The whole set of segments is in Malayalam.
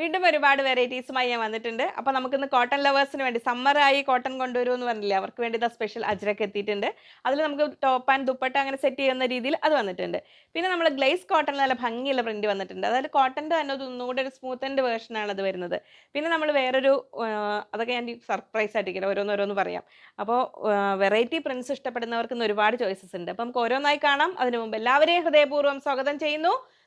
വീണ്ടും ഒരുപാട് വെറൈറ്റീസുമായി ഞാൻ വന്നിട്ടുണ്ട്. അപ്പോൾ നമുക്കിന്ന് കോട്ടൺ ലവേഴ്സിന് വേണ്ടി സമ്മറായി കോട്ടൺ കൊണ്ടുവരൂ എന്ന് പറഞ്ഞില്ലേ? അവർക്ക് വേണ്ടി ഇതാ സ്പെഷ്യൽ അജ്രക്ക് എത്തിയിട്ടുണ്ട്. അതിൽ നമുക്ക് ടോപ്പ് ആൻഡ് ദുപ്പട്ട അങ്ങനെ സെറ്റ് ചെയ്യുന്ന രീതിയിൽ അത് വന്നിട്ടുണ്ട്. പിന്നെ നമ്മൾ ഗ്ലേസ് കോട്ടൺ നല്ല ഭംഗിയുള്ള പ്രിന്റ് വന്നിട്ടുണ്ട്. അതായത് കോട്ടന്റെ തന്നെ ഒരു ഒന്നുകൂടെ ഒരു സ്മൂത്തന്റെ വേർഷനാണ് അത് വരുന്നത്. പിന്നെ നമ്മൾ വേറൊരു അതൊക്കെ ഞാൻ സർപ്രൈസ് ആയിട്ടിരിക്കണം ഓരോന്നോരോന്ന് പറയാം. അപ്പോൾ വെറൈറ്റി പ്രിന്റ്സ് ഇഷ്ടപ്പെടുന്നവർക്ക് ഇന്ന് ഒരുപാട് ചോയ്സസ് ഉണ്ട്. അപ്പോൾ നമുക്ക് ഓരോന്നായി കാണാം. അതിനു മുമ്പ് എല്ലാവരെയും ഹൃദയപൂർവം സ്വാഗതം ചെയ്യുന്നു.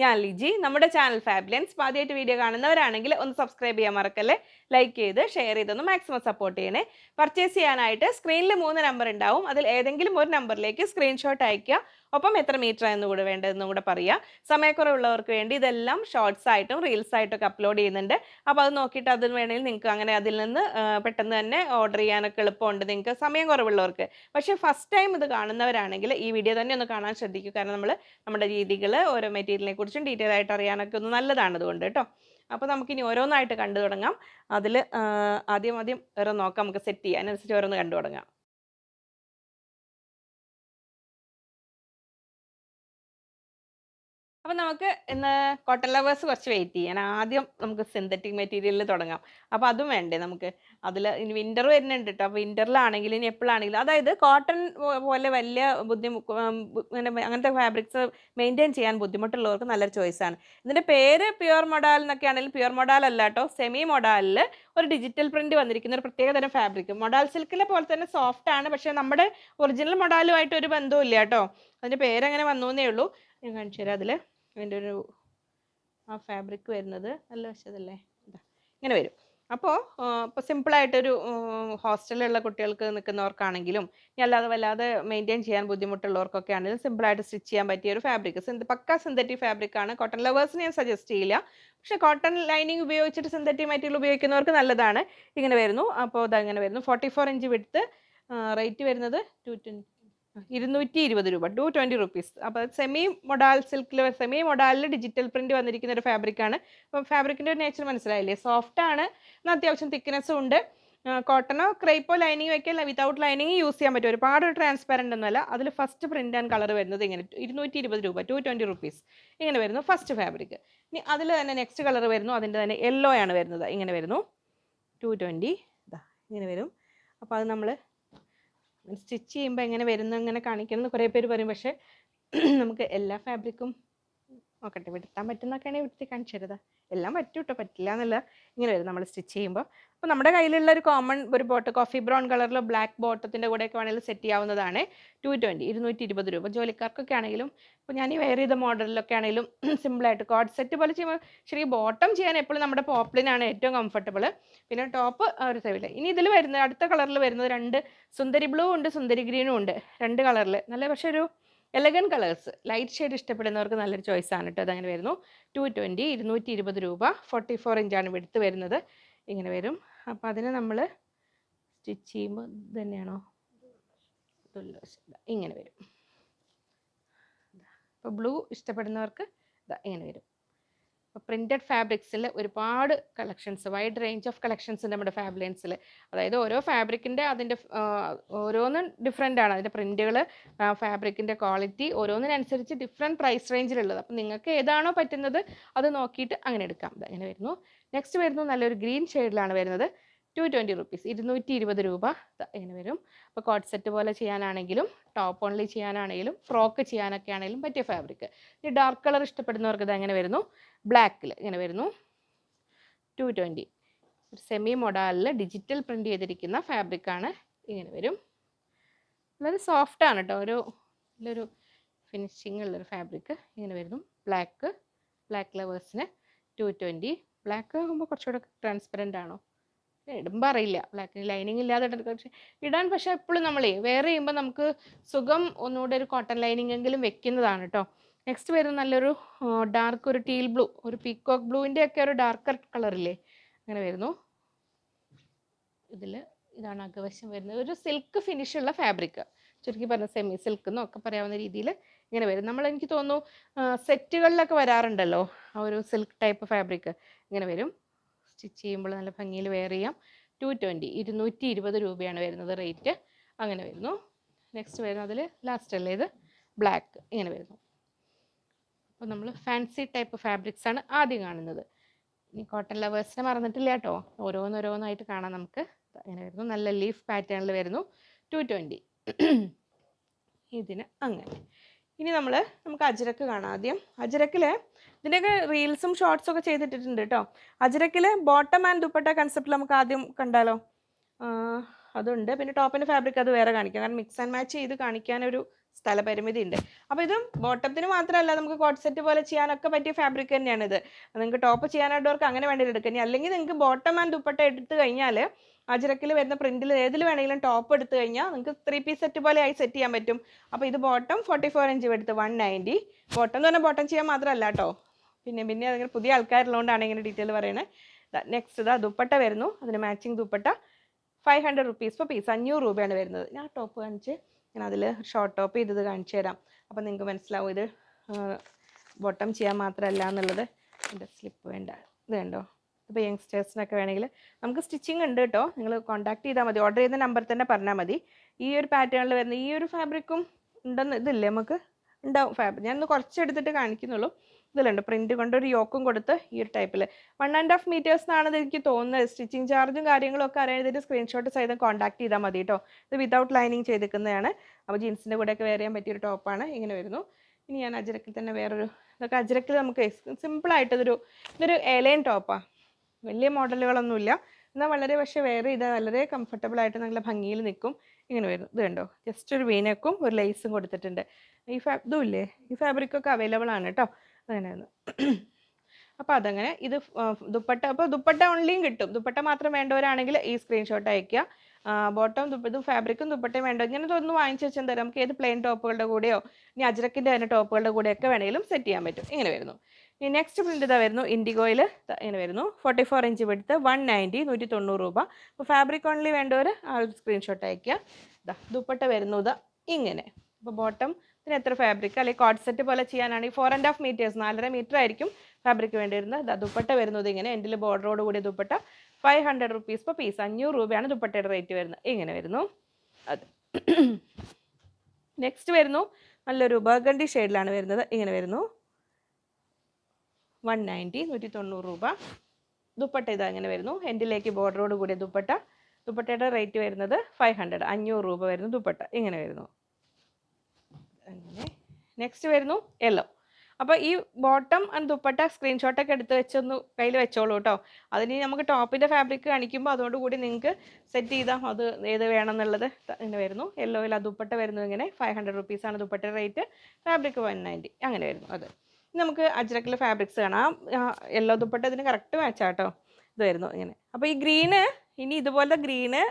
ഞാൻ ലിജി. നമ്മുടെ ചാനൽ ഫാബ്ലൻസ് ആദ്യമായിട്ട് വീഡിയോ കാണുന്നവരാണെങ്കിൽ ഒന്ന് സബ്സ്ക്രൈബ് ചെയ്യാൻ മറക്കല്ലേ? ലൈക്ക് ചെയ്ത് ഷെയർ ചെയ്തൊന്ന് മാക്സിമം സപ്പോർട്ട് ചെയ്യണേ. പർച്ചേസ് ചെയ്യാനായിട്ട് സ്ക്രീനിൽ മൂന്ന് നമ്പർ ഉണ്ടാവും. അതിൽ ഏതെങ്കിലും ഒരു നമ്പറിലേക്ക് സ്ക്രീൻഷോട്ട് അയയ്ക്കുക. ഒപ്പം എത്ര മീറ്റർ എന്ന് കൂടെ വേണ്ടതെന്നും കൂടെ പറയുക സമയക്കുറവുള്ളവർക്ക് വേണ്ടി ഇതെല്ലാം ഷോർട്സ് ആയിട്ടും റീൽസ് ആയിട്ടൊക്കെ അപ്ലോഡ് ചെയ്യുന്നുണ്ട്. അപ്പോൾ അത് നോക്കിയിട്ട് അതിന് വേണമെങ്കിൽ നിങ്ങൾക്ക് അങ്ങനെ അതിൽ നിന്ന് പെട്ടെന്ന് തന്നെ ഓർഡർ ചെയ്യാനൊക്കെ എളുപ്പമുണ്ട് നിങ്ങൾക്ക്. സമയം കുറവുള്ളവർക്ക്. പക്ഷേ ഫസ്റ്റ് ടൈം ഇത് കാണുന്നവരാണെങ്കിൽ ഈ വീഡിയോ തന്നെ ഒന്ന് കാണാൻ ശ്രദ്ധിക്കുക കാരണം നമ്മൾ നമ്മുടെ രീതികൾ ഓരോ മെറ്റീരിയലിനെ കുറിച്ചും ഡീറ്റെയിൽ ആയിട്ട് അറിയാനൊക്കെ ഒന്ന് നല്ലതാണ് അതുകൊണ്ട് കേട്ടോ. അപ്പോൾ നമുക്കിനി ഓരോന്നായിട്ട് കണ്ടു തുടങ്ങാം. അതിൽ ആദ്യം ആദ്യം ഓരോ നോക്കാം. നമുക്ക് സെറ്റ് ചെയ്യാം അതിനനുസരിച്ച് ഓരോന്ന് കണ്ടു തുടങ്ങാം. അപ്പം നമുക്ക് ഇന്ന് കോട്ടൺ ലവേഴ്സ് കുറച്ച് വെയിറ്റ് ചെയ്യാൻ ആദ്യം നമുക്ക് സിന്തറ്റിക് മെറ്റീരിയലിൽ തുടങ്ങാം. അപ്പോൾ അതും വേണ്ടേ നമുക്ക്? അതിൽ ഇനി വിന്റർ വരുന്നുണ്ട് കേട്ടോ അപ്പോൾ വിന്ററിലാണെങ്കിലും ഇനി എപ്പോഴാണെങ്കിലും അതായത് കോട്ടൺ പോലെ വലിയ ബുദ്ധിമുട്ട് അങ്ങനത്തെ ഫാബ്രിക്സ് മെയിന്റെയിൻ ചെയ്യാൻ ബുദ്ധിമുട്ടുള്ളവർക്ക് നല്ലൊരു ചോയ്സാണ് ഇതിന്റെ പേര് പ്യുവർ മൊഡാൽ എന്നൊക്കെ ആണെങ്കിലും പ്യുവർ മൊഡാൽ അല്ല കേട്ടോ സെമി മൊഡാലിൽ ഒരു ഡിജിറ്റൽ പ്രിന്റ് വന്നിരിക്കുന്ന ഒരു പ്രത്യേക തരം ഫാബ്രിക് മൊഡാൽ സിൽക്കിലെ പോലെ തന്നെ സോഫ്റ്റ് ആണ്. പക്ഷേ നമ്മുടെ ഒറിജിനൽ മൊഡാലുമായിട്ട് ഒരു ബന്ധവും ഇല്ല കേട്ടോ അതിന്റെ പേരങ്ങനെ വന്നു എന്നേ ഉള്ളൂ. ഞാൻ കാണിച്ചു തരാം അതിൽ അതിന്റെ ഒരു ആ ഫാബ്രിക് വരുന്നത്. നല്ല വശതല്ലേ ഇങ്ങനെ വരും. അപ്പോൾ ഇപ്പോൾ സിമ്പിളായിട്ടൊരു ഹോസ്റ്റലിലുള്ള കുട്ടികൾക്ക് നിൽക്കുന്നവർക്കാണെങ്കിലും അല്ലാതെ വല്ലാതെ മെയിന്റെയിൻ ചെയ്യാൻ ബുദ്ധിമുട്ടുള്ളവർക്കൊക്കെ ആണെങ്കിലും സിമ്പിളായിട്ട് സ്റ്റിച്ച് ചെയ്യാൻ പറ്റിയ ഒരു ഫാബ്രിക് പക്ക സിന്തറ്റിക് ഫാബ്രിക് ആണ്. കോട്ടൺ ലവേഴ്സിന് ഞാൻ സജസ്റ്റ് ചെയ്യില്ല. പക്ഷേ കോട്ടൺ ലൈനിങ് ഉപയോഗിച്ചിട്ട് സിന്തറ്റിക് മെറ്റീരിയൽ ഉപയോഗിക്കുന്നവർക്ക് നല്ലതാണ്. ഇങ്ങനെ വരുന്നു. അപ്പോൾ ഇതങ്ങനെ വരുന്നു. ഫോർട്ടി ഫോർ ഇഞ്ച് വിടുത്ത് റേറ്റ് വരുന്നത് ടു ട്വന്റി ഇരുന്നൂറ്റി ഇരുപത് രൂപ ടു ട്വന്റി റുപ്പീസ് അപ്പോൾ സെമി മൊഡാൽ സിൽക്കിൽ സെമി മൊഡാലിൽ ഡിജിറ്റൽ പ്രിന്റ് വന്നിരിക്കുന്ന ഒരു ഫാബ്രിക്കാണ് അപ്പം ഫാബ്രിക്കിന്റെ നേച്ചർ മനസ്സിലായില്ലേ? സോഫ്റ്റ് ആണ് എന്നാൽ അത്യാവശ്യം തിക്നെസ്സും ഉണ്ട്. കോട്ടണോ ക്രൈപ്പോ ലൈനിങ് അല്ല വിതൗട്ട് ലൈനിങ് യൂസ് ചെയ്യാൻ പറ്റും. ഒരുപാട് ട്രാൻസ്പെറന്റ് ഒന്നുമല്ല. അതിൽ ഫസ്റ്റ് പ്രിന്റ് ആൻഡ് കളർ വരുന്നത് ഇങ്ങനെ ഇരുന്നൂറ്റി ഇരുപത് രൂപ ടു ട്വന്റി റുപ്പീസ് ഇങ്ങനെ വരുന്നു ഫസ്റ്റ് ഫാബ്രിക് ഇനി അതിൽ തന്നെ നെക്സ്റ്റ് കളർ വരുന്നു അതിന്റെ തന്നെ യെല്ലോ ആണ് വരുന്നത്. ഇങ്ങനെ വരുന്നു. ടു ട്വന്റി ഇങ്ങനെ വരും. അപ്പോൾ അത് നമ്മൾ സ്റ്റിച്ച് ചെയ്യുമ്പോൾ എങ്ങനെ വരുന്നു എങ്ങനെ കാണിക്കണം കുറേ പേര് പറയും. പക്ഷേ നമുക്ക് എല്ലാ ഫാബ്രിക്കും നോക്കട്ടെ വിടുത്താൻ പറ്റുന്നൊക്കെയാണെങ്കിൽ വിടുത്തി കാണിച്ചു തരുന്നത് എല്ലാം പറ്റും കേട്ടോ പറ്റില്ല എന്നല്ല ഇങ്ങനെ വരും നമ്മൾ സ്റ്റിച്ച് ചെയ്യുമ്പോൾ അപ്പോൾ നമ്മുടെ കയ്യിലുള്ള ഒരു കോമൺ ഒരു ബോട്ട് കോഫി ബ്രൗൺ കളറിൽ ബ്ലാക്ക് ബോട്ടത്തിന്റെ കൂടെയൊക്കെ വേണമെങ്കിൽ സെറ്റ് ചെയ്യാവുന്നതാണ് ടു ട്വന്റി ഇരുന്നൂറ്റി ഇരുപത് രൂപ. ജോലിക്കാർക്കൊക്കെ ആണെങ്കിലും ഇപ്പോൾ ഞാൻ ഈ വെയർ ചെയ്ത മോഡലിലൊക്കെ ആണെങ്കിലും സിമ്പിളായിട്ട് കോഡ് സെറ്റ് പോലെ ചെയ്യുമ്പോൾ ശരി ബോട്ടം ചെയ്യാൻ എപ്പോഴും നമ്മുടെ പോപ്പിളിനാണ് ഏറ്റവും കംഫർട്ടബിൾ പിന്നെ ടോപ്പ് ഒരു സൈഡിൽ ഇനി ഇതിൽ വരുന്നത് അടുത്ത കളറിൽ വരുന്നത് രണ്ട് സുന്ദരി ബ്ലൂ ഉണ്ട് സുന്ദരി ഗ്രീനും ഉണ്ട്. രണ്ട് കളറിൽ നല്ല പക്ഷേ ഒരു എലഗൻ കളേഴ്സ് ലൈറ്റ് ഷെയ്ഡ് ഇഷ്ടപ്പെടുന്നവർക്ക് നല്ലൊരു ചോയ്സ് ആണ് കേട്ടോ അതങ്ങനെ വരുന്നു. ടു ട്വന്റി ഇരുന്നൂറ്റി ഇരുപത് രൂപ. ഫോർട്ടി ഫോർ ഇഞ്ചാണ് വെടുത്ത് വരുന്നത്. ഇങ്ങനെ വരും. അപ്പോൾ അതിന് നമ്മൾ സ്റ്റിച്ച് ചെയ്യുമ്പോൾ തന്നെയാണോ ഇങ്ങനെ വരും. അപ്പോൾ ബ്ലൂ ഇഷ്ടപ്പെടുന്നവർക്ക് ഇതാ ഇങ്ങനെ വരും. അപ്പോൾ പ്രിന്റഡ് ഫാബ്രിക്സിൽ ഒരുപാട് collections wide range of collections ഉണ്ട് നമ്മുടെ ഫാബ്ലൈൻസിൽ അതായത് ഓരോ ഫാബ്രിക്കിന്റെ അതിന്റെ ഓരോന്നും ഡിഫറെന്റ് ആണ്. അതിന്റെ പ്രിന്റുകൾ ഫാബ്രിക്കിന്റെ ക്വാളിറ്റി ഓരോന്നിനനുസരിച്ച് ഡിഫറെന്റ് പ്രൈസ് റേഞ്ചിലുള്ളത് അപ്പോൾ നിങ്ങൾക്ക് ഏതാണോ പറ്റുന്നത് അത് നോക്കിയിട്ട് അങ്ങനെ എടുക്കാം. അങ്ങനെ വരുന്നു. നെക്സ്റ്റ് വരുന്നു നല്ലൊരു ഗ്രീൻ ഷെയ്ഡിലാണ് വരുന്നത്. Two twenty rupees. ഇരുന്നൂറ്റി ഇരുപത് രൂപ ഇങ്ങനെ വരും. അപ്പോൾ കോട്ട് സെറ്റ് പോലെ ചെയ്യാനാണെങ്കിലും ടോപ്പ് ഓൺലി ചെയ്യാനാണെങ്കിലും ഫ്രോക്ക് ചെയ്യാനൊക്കെ ആണെങ്കിലും പറ്റിയ ഫാബ്രിക്. ഈ ഡാർക്ക് കളർ ഇഷ്ടപ്പെടുന്നവർക്ക് ഇത് എങ്ങനെ വരുന്നു. ബ്ലാക്കിൽ ഇങ്ങനെ വരുന്നു. ടു ട്വന്റി സെമി മൊഡാലിൽ ഡിജിറ്റൽ പ്രിന്റ് ചെയ്തിരിക്കുന്ന ഫാബ്രിക്കാണ് ഇങ്ങനെ വരും. വളരെ സോഫ്റ്റ് ആണ് കേട്ടോ ഒരു നല്ലൊരു ഫിനിഷിംഗ് ഉള്ളൊരു ഫാബ്രിക് ഇങ്ങനെ വരുന്നു. ബ്ലാക്ക് ബ്ലാക്ക് ലവേഴ്സിന് ടു ട്വന്റി ബ്ലാക്ക് ആകുമ്പോൾ കുറച്ചുകൂടെ ട്രാൻസ്പെറന്റ് ആണോ? ഇടുമ്പോൾ അറിയില്ല. ബ്ലാക്ക് ലൈനിങ് ഇല്ലാതെ പക്ഷേ ഇടാൻ പക്ഷെ എപ്പോഴും നമ്മളേ വേറെ ചെയ്യുമ്പോൾ നമുക്ക് സുഖം ഒന്നുകൂടെ ഒരു കോട്ടൺ ലൈനിങ് എങ്കിലും വെക്കുന്നതാണ് കേട്ടോ നെക്സ്റ്റ് വരുന്ന നല്ലൊരു ഡാർക്ക് ഒരു ടീൽ ബ്ലൂ ഒരു പീക്കോക്ക് ബ്ലൂവിന്റെ ഒക്കെ ഒരു ഡാർക്കർ കളറില്ലേ അങ്ങനെ വരുന്നു. ഇതിൽ ഇതാണ് അകവശം വരുന്നത്. ഒരു സിൽക്ക് ഫിനിഷ് ഉള്ള ഫാബ്രിക് ചുരുക്കി പറഞ്ഞ സെമി സിൽക്ക് എന്നൊക്കെ പറയാവുന്ന രീതിയിൽ ഇങ്ങനെ വരും. നമ്മൾ എനിക്ക് തോന്നുന്നു സെറ്റുകളിലൊക്കെ വരാറുണ്ടല്ലോ ആ ഒരു സിൽക്ക് ടൈപ്പ് ഫാബ്രിക് ഇങ്ങനെ വരും. സ്റ്റിച്ച് ചെയ്യുമ്പോൾ നല്ല ഭംഗിയിൽ വെയർ ചെയ്യാം. ടു ട്വന്റി ഇരുന്നൂറ്റി ഇരുപത് രൂപയാണ് വരുന്നത് റേറ്റ് അങ്ങനെ വരുന്നു. നെക്സ്റ്റ് വരുന്നത് അതിൽ ലാസ്റ്റ് അല്ലേ ഇത്? ബ്ലാക്ക് ഇങ്ങനെ വരുന്നു. അപ്പോൾ നമ്മൾ ഫാൻസി ടൈപ്പ് ഫാബ്രിക്സ് ആണ് ആദ്യം കാണുന്നത്. ഇനി കോട്ടൺ ലവേഴ്സിനെ മറന്നിട്ടില്ല കേട്ടോ. ഓരോന്നോരോന്നായിട്ട് കാണാം നമുക്ക്. അങ്ങനെ വരുന്നു. നല്ല ലീഫ് പാറ്റേണിൽ വരുന്നു. ടു ട്വന്റി ഇതിന് അങ്ങനെ. ഇനി നമ്മൾ നമുക്ക് അജരക്ക് കാണാം ആദ്യം. അജരക്കിൽ ഇതിന്റെയൊക്കെ റീൽസും ഷോർട്സും ഒക്കെ ചെയ്തിട്ടിട്ടുണ്ട് കേട്ടോ. അജരക്കിൽ ബോട്ടം ആൻഡ് ദുപ്പട്ട കൺസെപ്റ്റിൽ നമുക്ക് ആദ്യം കണ്ടാലോ? അതുണ്ട്. പിന്നെ ടോപ്പിന്റെ ഫാബ്രിക് അത് വേറെ കാണിക്കാം. കാരണം മിക്സ് ആൻഡ് മാച്ച് ചെയ്ത് കാണിക്കാനൊരു സ്ഥലപരിമിതി ഉണ്ട്. അപ്പോൾ ഇതും ബോട്ടത്തിന് മാത്രമല്ല നമുക്ക് കോട്ട് സെറ്റ് പോലെ ചെയ്യാനൊക്കെ പറ്റിയ ഫാബ്രിക് തന്നെയാണ് ഇത് നിങ്ങൾക്ക് ടോപ്പ് ചെയ്യാനായിട്ടവർക്ക് അങ്ങനെ വേണ്ടി എടുക്കാം അല്ലെങ്കിൽ നിങ്ങൾക്ക് ബോട്ടം ആൻഡ് ദുപ്പട്ട എടുത്തു കഴിഞ്ഞാൽ അജരക്കിൽ വരുന്ന പ്രിന്റിൽ ഏതിൽ വേണമെങ്കിലും ടോപ്പ് എടുത്തു കഴിഞ്ഞാൽ നിങ്ങൾക്ക് ത്രീ പീസ് സെറ്റ് പോലെ ആയി സെറ്റ് ചെയ്യാൻ പറ്റും. അപ്പോൾ ഇത് ബോട്ടം ഫോർട്ടി ഫോർ ഇഞ്ച് എടുത്ത് വൺ നയന്റി ബോട്ടം എന്ന് പറഞ്ഞാൽ ബോട്ടം ചെയ്യാൻ മാത്രമല്ല കേട്ടോ പിന്നെ പിന്നെ അതിങ്ങനെ പുതിയ ആൾക്കാരുള്ളതുകൊണ്ടാണ് ഇങ്ങനെ ഡീറ്റെയിൽ പറയണേ. നെക്സ്റ്റ് ഇതാ ദുപ്പട്ട വരുന്നു. അതിന് matching dupatta. Five hundred rupees per piece അഞ്ഞൂറ് രൂപയാണ് വരുന്നത്. ഞാൻ ടോപ്പ് കാണിച്ച് ഞാൻ അതിൽ ഷോർട്ട് ടോപ്പ് ചെയ്തത് കാണിച്ചു തരാം. അപ്പോൾ നിങ്ങൾക്ക് മനസ്സിലാവും ഇത് ബോട്ടം ചെയ്യാൻ മാത്രമല്ല എന്നുള്ളത്. എന്റെ സ്ലിപ്പ് വേണ്ട. ഇത് കണ്ടോ? ഇപ്പോൾ യങ്സ്റ്റേഴ്സിനൊക്കെ വേണമെങ്കിൽ നമുക്ക് സ്റ്റിച്ചിങ് ഉണ്ട് കേട്ടോ നിങ്ങൾ കോൺടാക്ട് ചെയ്താൽ മതി. ഓർഡർ ചെയ്യുന്ന നമ്പർ തന്നെ പറഞ്ഞാൽ മതി. ഈ ഒരു പാറ്റേണിൽ വരുന്ന ഈ ഒരു ഫാബ്രിക്കും ഉണ്ടെന്ന് ഇതില്ലേ നമുക്ക്? ഉണ്ടാവും ഫാബ്രിക് ഞാനൊന്ന് കുറച്ച് എടുത്തിട്ട് കാണിക്കുന്നുള്ളൂ. ഇതിലുണ്ട്. പ്രിന്റ് കൊണ്ട് ഒരു യോക്കും കൊടുത്ത് ഈ ഒരു ടൈപ്പിൽ വൺ ആൻഡ് ഹാഫ് മീറ്റേഴ്സ് എന്നാണ് എനിക്ക് തോന്നുന്നത്. സ്റ്റിച്ചിങ് ചാർജും കാര്യങ്ങളും ഒക്കെ അറിയാൻ ഇതിന്റെ സ്ക്രീൻഷോട്ട് സഹിതം കോൺടാക്ട് ചെയ്താൽ മതി കേട്ടോ ഇത് വിതൗട്ട് ലൈനിങ് ചെയ്തിരിക്കുന്നതാണ്. അപ്പോൾ ജീൻസിന്റെ കൂടെയൊക്കെ വെയർ ചെയ്യാൻ പറ്റിയൊരു ടോപ്പാണ് ഇങ്ങനെ വരുന്നു. ഇനി ഞാൻ അജരക്കിൽ തന്നെ വേറൊരു ഇതൊക്കെ അജരക്കിൽ നമുക്ക് സിമ്പിളായിട്ടതൊരു ഇതൊരു ഏലൈൻ ടോപ്പാണ് വലിയ മോഡലുകളൊന്നുമില്ല. എന്നാൽ വളരെ പക്ഷേ വേറെ ഇത് വളരെ കംഫർട്ടബിൾ ആയിട്ട് നല്ല ഭംഗിയിൽ നിൽക്കും. ഇങ്ങനെ വരും ഇത് കണ്ടോ? ജസ്റ്റ് ഒരു വീനക്കും ഒരു ലൈസും കൊടുത്തിട്ടുണ്ട്. ഈ ഫാ ഇതുമില്ലേ? ഈ ഫാബ്രിക്കൊക്കെ അവൈലബിൾ ആണ് കേട്ടോ. അങ്ങനെയാണ് അപ്പോൾ അതങ്ങനെ ഇത് ദുപ്പട്ട അപ്പോൾ ദുപ്പട്ട ഓൺലിയും കിട്ടും. ദുപ്പട്ട മാത്രം വേണ്ടവരാണെങ്കിൽ ഈ സ്ക്രീൻഷോട്ട് അയക്കുക ബോട്ടം ഇത് ഫാബ്രിക്കും ദുപ്പട്ടയും വേണ്ട. ഇങ്ങനെ ഒന്ന് വാങ്ങിച്ച് വെച്ചാൽ തരാം നമുക്ക് ഏത് പ്ലെയിൻ ടോപ്പുകളുടെ കൂടെയോ ഇനി അജ്രക്കിന്റെ തന്നെ ടോപ്പുകളുടെ കൂടെയൊക്കെ വേണമെങ്കിലും സെറ്റ് ചെയ്യാൻ പറ്റും. ഇങ്ങനെ വരുന്നു. ഇനി നെക്സ്റ്റ് പ്രിന്റ് ഇതാ വരുന്നു. ഇൻഡിഗോയിൽ ഇങ്ങനെ വരുന്നു. ഫോർട്ടി ഫോർ ഇഞ്ച് എടുത്ത് വൺ നയന്റി നൂറ്റി തൊണ്ണൂറ് രൂപ. അപ്പോൾ ഫാബ്രിക് ഓൺലി വേണ്ടവർ ആ ഒരു സ്ക്രീൻഷോട്ട് അയക്കുക ഇതാ ദുപ്പട്ട വരുന്നു. ഇതാ ഇങ്ങനെ. അപ്പോൾ ബോട്ടം ഇതിന് എത്ര ഫാബ്രിക് അല്ലെങ്കിൽ കോഡ് സെറ്റ് പോലെ ചെയ്യാനാണെങ്കിൽ ഫോർ ആൻഡ് ഹാഫ് മീറ്റേഴ്സ് നാലര മീറ്റർ ആയിരിക്കും ഫാബ്രിക് വേണ്ടി വരുന്നത് ദാ ദുപ്പട്ട വരുന്നത് ഇങ്ങനെ എന്റെ ബോർഡറോട് കൂടിയ dupatta. Five hundred rupees per piece അഞ്ഞൂറ് രൂപയാണ് ദുപ്പട്ടയുടെ റേറ്റ് വരുന്നത്. ഇങ്ങനെ വരുന്നു. അത്. നെക്സ്റ്റ് വരുന്നു. നല്ലൊരു ബർഗണ്ടി ഷെയ്ഡിലാണ് വരുന്നത്. ഇങ്ങനെ വരുന്നു. വൺ നയന്റി നൂറ്റി തൊണ്ണൂറ് രൂപ. ദുപ്പട്ട ഇത് അങ്ങനെ വരുന്നു. എൻഡിലേക്ക് ബോർഡറോട് കൂടിയ ദുപ്പട്ട. ദുപ്പട്ടയുടെ റേറ്റ് വരുന്നത് ഫൈവ് ഹൺഡ്രഡ് അഞ്ഞൂറ് രൂപ വരുന്നു ദുപ്പട്ട. ഇങ്ങനെ വരുന്നു. അങ്ങനെ. നെക്സ്റ്റ് വരുന്നു യെല്ലോ അപ്പോൾ ഈ ബോട്ടം ആൻഡ് ദുപ്പട്ട സ്ക്രീൻഷോട്ടൊക്കെ എടുത്ത് വെച്ചൊന്ന് കയ്യിൽ വെച്ചോളൂ കേട്ടോ അതിന് നമുക്ക് ടോപ്പിന്റെ ഫാബ്രിക് കാണിക്കുമ്പോൾ അതുകൊണ്ട് കൂടി നിങ്ങൾക്ക് സെറ്റ് ചെയ്താൽ അത് ഏത് വേണം എന്നുള്ളത് ഇങ്ങനെ വരുന്നു. യെല്ലോയിൽ ആ ദുപ്പട്ട വരുന്നത് ഇങ്ങനെ ഫൈവ് ഹൺഡ്രഡ് റുപ്പീസാണ് ദുപ്പട്ടയുടെ റേറ്റ് ഫാബ്രിക് വൺ നയന്റി അങ്ങനെ വരുന്നു അത്. നമുക്ക് അജ്രക്കിലെ ഫാബ്രിക്സ് കാണാം. യെല്ലോ ദുപ്പട്ട ഇതിന് കറക്റ്റ് മാച്ചാട്ടോ ഇതായിരുന്നു ഇങ്ങനെ. അപ്പോൾ ഈ ഗ്രീന് ഇനി ഇതുപോലെ ഗ്രീന്